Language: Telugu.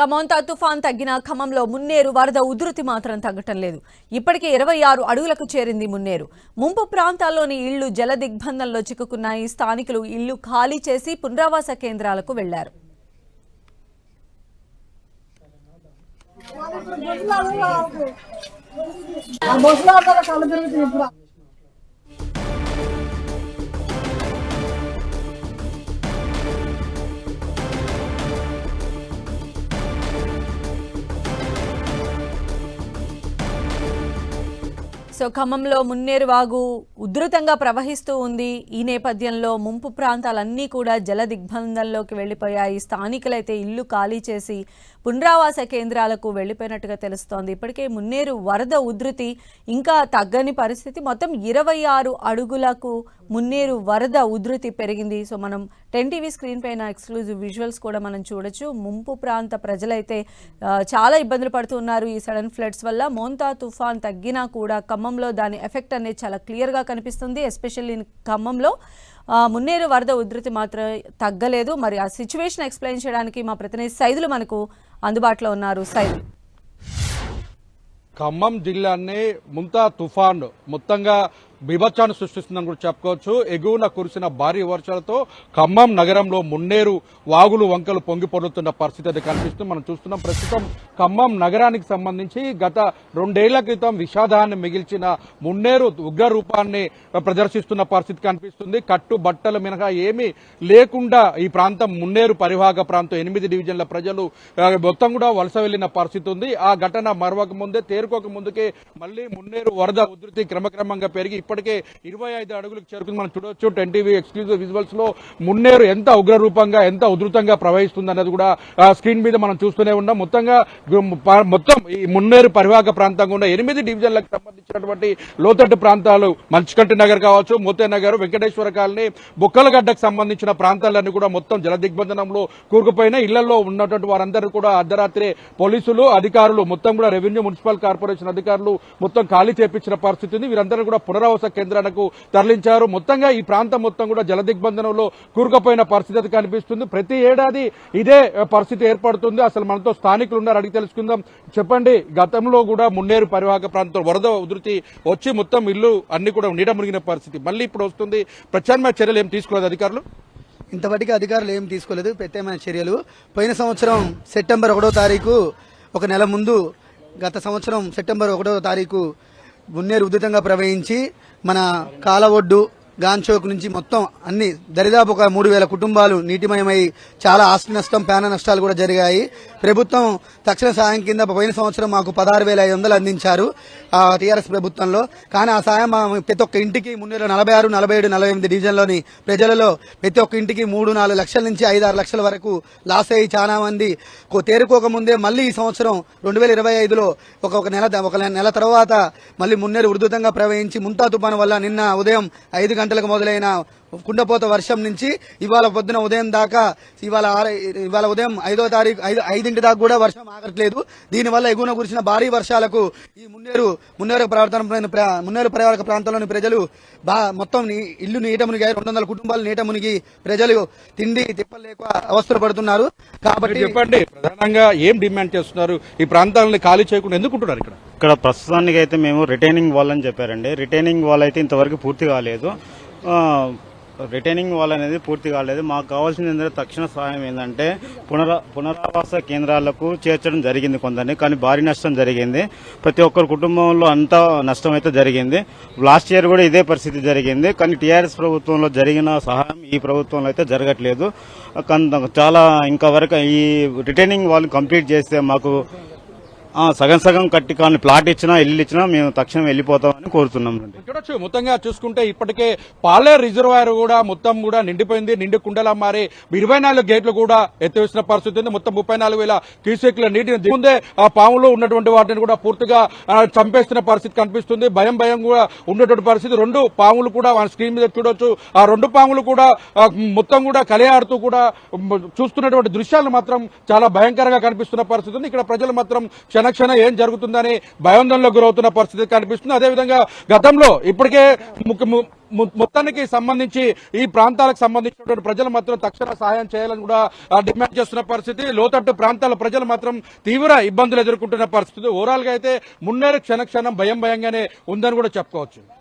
కమోంతా తుఫాన్ తగ్గిన ఖమ్మంలో మున్నేరు వరద ఉధృతి మాత్రం తగ్గటం లేదు. ఇప్పటికే ఇరవై ఆరు అడుగులకు చేరింది మున్నేరు. ముంపు ప్రాంతాల్లోని ఇళ్ళు జల దిగ్బంధంలో చిక్కుకున్నాయి. స్థానికులు ఇళ్ళు ఖాళీ చేసి పునరావాస కేంద్రాలకు వెళ్ళారు. సో ఖమ్మంలో మున్నేరు వాగు ఉధృతంగా ప్రవహిస్తూ ఉంది. ఈ నేపథ్యంలో ముంపు ప్రాంతాలన్నీ కూడా జల దిగ్బంధంలోకి వెళ్ళిపోయాయి స్థానికులైతే ఇల్లు ఖాళీ చేసి పునరావాస కేంద్రాలకు వెళ్ళిపోయినట్టుగా తెలుస్తోంది. ఇప్పటికే మున్నేరు వరద ఉధృతి ఇంకా తగ్గని పరిస్థితి. మొత్తం ఇరవై ఆరు అడుగులకు మున్నేరు వరద ఉధృతి పెరిగింది. సో మనం టెన్ టీవీ స్క్రీన్ పైన ఎక్స్క్లూజివ్ విజువల్స్ కూడా మనం చూడొచ్చు. ముంపు ప్రాంత ప్రజలైతే చాలా ఇబ్బందులు పడుతున్నారు ఈ సడన్ ఫ్లడ్స్ వల్ల. మోంతా తుఫాన్ తగ్గినా కూడా ఖమ్మంలో దాని ఎఫెక్ట్ అనేది చాలా క్లియర్గా కనిపిస్తుంది ఎస్పెషల్లీ ఖమ్మంలో. మున్నేరు వరద ఉధృతి మాత్రం తగ్గలేదు. మరి ఆ సిచ్యువేషన్ ఎక్స్ప్లెయిన్ చేయడానికి మా ప్రతినిధి సైదులు మనకు అందుబాటులో ఉన్నారు. సైదులు ఖమ్మం జిల్లాని ముంతా తుఫాన్. మొత్తంగా బీభత్సాన్ని సృష్టిస్తుందని కూడా చెప్పుకోవచ్చు. ఎగువన కురిసిన భారీ వర్షాలతో ఖమ్మం నగరంలో మున్నేరు వాగులు వంకలు పొంగి పొర్లుతున్న పరిస్థితి అది కనిపిస్తుంది. మనం చూస్తున్నాం ప్రస్తుతం ఖమ్మం నగరానికి సంబంధించి గత రెండేళ్ళ క్రితం విషాదాన్ని మిగిల్చిన మున్నేరు ఉగ్ర రూపాన్ని ప్రదర్శిస్తున్న పరిస్థితి కనిపిస్తుంది. కట్టు బట్టలు మినహా ఏమీ లేకుండా ఈ ప్రాంతం మున్నేరు పరివాహక ప్రాంతం. ఎనిమిది డివిజన్ల ప్రజలు మొత్తం కూడా వలస వెళ్ళిన పరిస్థితి ఉంది. ఆ ఘటన మరవక ముందే తేరుకోక ముందుకే మళ్ళీ మున్నేరు వరద ఉధృతి క్రమక్రమంగా పెరిగి ఇప్పటికే ఇరవై ఐదు అడుగులకు చేరుకుంది మనం చూడొచ్చు టెన్ టీవీ ఎక్స్క్లూజివ్ విజువల్స్లో మున్నేరు ఎంత ఉగ్రరూపంగా ఎంత ఉధృతంగా ప్రవహిస్తుంది అన్నది కూడా స్క్రీన్ మీద మనం చూస్తూనే ఉన్నాం. మొత్తంగా మొత్తం ఈ మున్నేరు పరివాహక ప్రాంతంగా ఉన్న ఎనిమిది డివిజన్లకు సంబంధించినటువంటి లోతట్టు ప్రాంతాలు మంచికంటి నగర్ కావచ్చు మోతే నగర్ వెంకటేశ్వర కాలనీ బుక్కలగడ్డకు సంబంధించిన ప్రాంతాలన్నీ కూడా మొత్తం జల దిగ్బంధనంలో కూరుకుపోయిన ఇళ్ళలో ఉన్నటువంటి వారందరూ కూడా అర్ధరాత్రి పోలీసులు అధికారులు మొత్తం కూడా రెవెన్యూ మున్సిపల్ కార్పొరేషన్ అధికారులు మొత్తం ఖాళీ చేపించిన పరిస్థితి ఉంది. వీరందరూ కూడా పునరావాస కేంద్రాలకు తరలించారు. మొత్తంగా ఈ ప్రాంతం మొత్తం కూడా జలదిగ్బంధనంలో కూరుకుపోయిన పరిస్థితి కనిపిస్తుంది. ప్రతి ఏడాది ఇదే పరిస్థితి ఏర్పడుతుంది. అసలు మనతో స్థానికులు ఉన్నారు అడిగి తెలుసుకుందాం. చెప్పండి. గతంలో కూడా మున్నేరు పరివాహక ప్రాంతం వరద ఉధృతి వచ్చి మొత్తం ఇల్లు అన్ని కూడా నీడ మునిగిన పరిస్థితి. మళ్ళీ ఇప్పుడు వస్తుంది. ప్రత్యామ్నాయ చర్యలు ఏం తీసుకోలేదు అధికారులు? ఇంతవరకు అధికారులు ఏం తీసుకోలేదు. ప్రత్యామ్నాయ చర్యలు. పోయిన సంవత్సరం సెప్టెంబర్ ఒకటో తారీఖు ఒక నెల ముందు గత సంవత్సరం సెప్టెంబర్ ఒకటో తారీఖు బున్నేరు ఉధృతంగా ప్రవహించి మన కాలవొడ్డు గాంచోక్ నుంచి మొత్తం అన్ని దరిదాపు ఒక మూడు వేల కుటుంబాలు నీటిమయమై చాలా ఆస్తి నష్టం ప్రాణ నష్టాలు కూడా జరిగాయి. ప్రభుత్వం తక్షణ సాయం కింద పోయిన సంవత్సరం మాకు పదహారు వేల ఐదు వందలు అందించారు టీఆర్ఎస్ ప్రభుత్వంలో. కానీ ఆ సాయం ప్రతి ఒక్క ఇంటికి ముందు నలభై ఆరు నలభై ఏడు నలభై ఎనిమిది డివిజన్లోని ప్రజలలో ప్రతి ఒక్క ఇంటికి మూడు నాలుగు లక్షల నుంచి ఐదు ఆరు లక్షల వరకు లాస్ అయ్యి చాలా మంది కో- తేరుకోక ముందే మళ్ళీ ఈ సంవత్సరం రెండు వేల ఇరవై ఐదులో ఒక ఒక నెల ఒక నెల తర్వాత మళ్ళీ మున్నేరు ఉధృతంగా ప్రవహించి ముంతా తుఫాను వల్ల నిన్న ఉదయం ఐదు గంటలకు మొదలైన కుండపోత వర్షం నుంచి ఇవాళ పొద్దున ఉదయం దాకా ఇవాళ ఇవాళ ఉదయం ఐదో తారీఖు ఐదు ఐదు ఐదింటి దాకా కూడా వర్షం ఆగట్లేదు. దీనివల్ల ఎగువన కురిసిన భారీ వర్షాలకు ఈ మున్నేరు మున్నేరు ప్రవర్తన మున్నేరు పర్యావరణ ప్రాంతంలోని ప్రజలు బా మొత్తం నీ- ఇల్లు నీట మునిగాయి. రెండు వందల కుటుంబాలు నీట మునిగి ప్రజలు తిండి తిప్పలేక అవస్థలు పడుతున్నారు. కాబట్టి చెప్పండి ప్రధానంగా ఏం డిమాండ్ చేస్తున్నారు? ఈ ప్రాంతాలను ఖాళీ చేయకుండా ఎందుకు ఉంటున్నారు ఇక్కడ? ఇక్కడ ప్రస్తుతానికి అయితే మేము రిటైనింగ్ వాల్ అని చెప్పారండి. రిటైనింగ్ వాల్ అయితే ఇంతవరకు పూర్తి కాలేదు. ఆ, రిటైనింగ్ వాల్ అనేది పూర్తి కాలేదు. మాకు కావాల్సింది ఏంటంటే తక్షణ సహాయం ఏంటంటే పునరా పునరావాస కేంద్రాలకు చేర్చడం జరిగింది కొందరిని కానీ భారీ నష్టం జరిగింది. ప్రతి ఒక్కరి కుటుంబంలో అంతా నష్టం అయితే జరిగింది. లాస్ట్ ఇయర్ కూడా ఇదే పరిస్థితి జరిగింది. కానీ టీఆర్ఎస్ ప్రభుత్వంలో జరిగిన సహాయం ఈ ప్రభుత్వంలో అయితే జరగట్లేదు. చాలా ఇంకా వరకు ఈ రిటైనింగ్ వాల్ కంప్లీట్ చేస్తే మాకు సగం సగం కట్టి కానీ ప్లాట్ ఇచ్చినా ఇల్లు ఇచ్చినా మేము తక్షణం వెళ్ళిపోతామని కోరుతున్నాం చూడొచ్చు మొత్తంగా చూసుకుంటే ఇప్పటికే పాలే రిజర్వాయర్ కూడా మొత్తం కూడా నిండిపోయింది నిండి కుండలా మారి ఇరవై నాలుగు గేట్లు కూడా ఎత్తివేసిన పరిస్థితి ఉంది. మొత్తం ముప్పై నాలుగు వేల క్యూసెక్ల నీటిని దిగుందే ఆ పాములు ఉన్నటువంటి వాటిని కూడా పూర్తిగా చంపేస్తున్న పరిస్థితి కనిపిస్తుంది. భయం భయం కూడా ఉన్నటువంటి పరిస్థితి. రెండు పాములు కూడా మన స్క్రీన్ మీద చూడొచ్చు. ఆ రెండు పాములు కూడా మొత్తం కూడా కలయాడుతూ కూడా చూస్తున్నటువంటి దృశ్యాలు మాత్రం చాలా భయంకరంగా కనిపిస్తున్న పరిస్థితి ఉంది. ఇక్కడ ప్రజలు మాత్రం క్షణక్షణ ఏం జరుగుతుందని భయాందోళనకు గురవుతున్న పరిస్థితి కనిపిస్తుంది. అదేవిధంగా గతంలో ఇప్పటికే ము- మొత్తానికి సంబంధించి ఈ ప్రాంతాలకు సంబంధించినటువంటి ప్రజలు మాత్రం తక్షణ సహాయం చేయాలని కూడా డిమాండ్ చేస్తున్న పరిస్థితి. లోతట్టు ప్రాంతాల ప్రజలు మాత్రం తీవ్ర ఇబ్బందులు ఎదుర్కొంటున్న పరిస్థితి. ఓవరాల్గా అయితే మున్నేరు క్షణ క్షణం భయం భయంగానే ఉందని కూడా చెప్పుకోవచ్చు.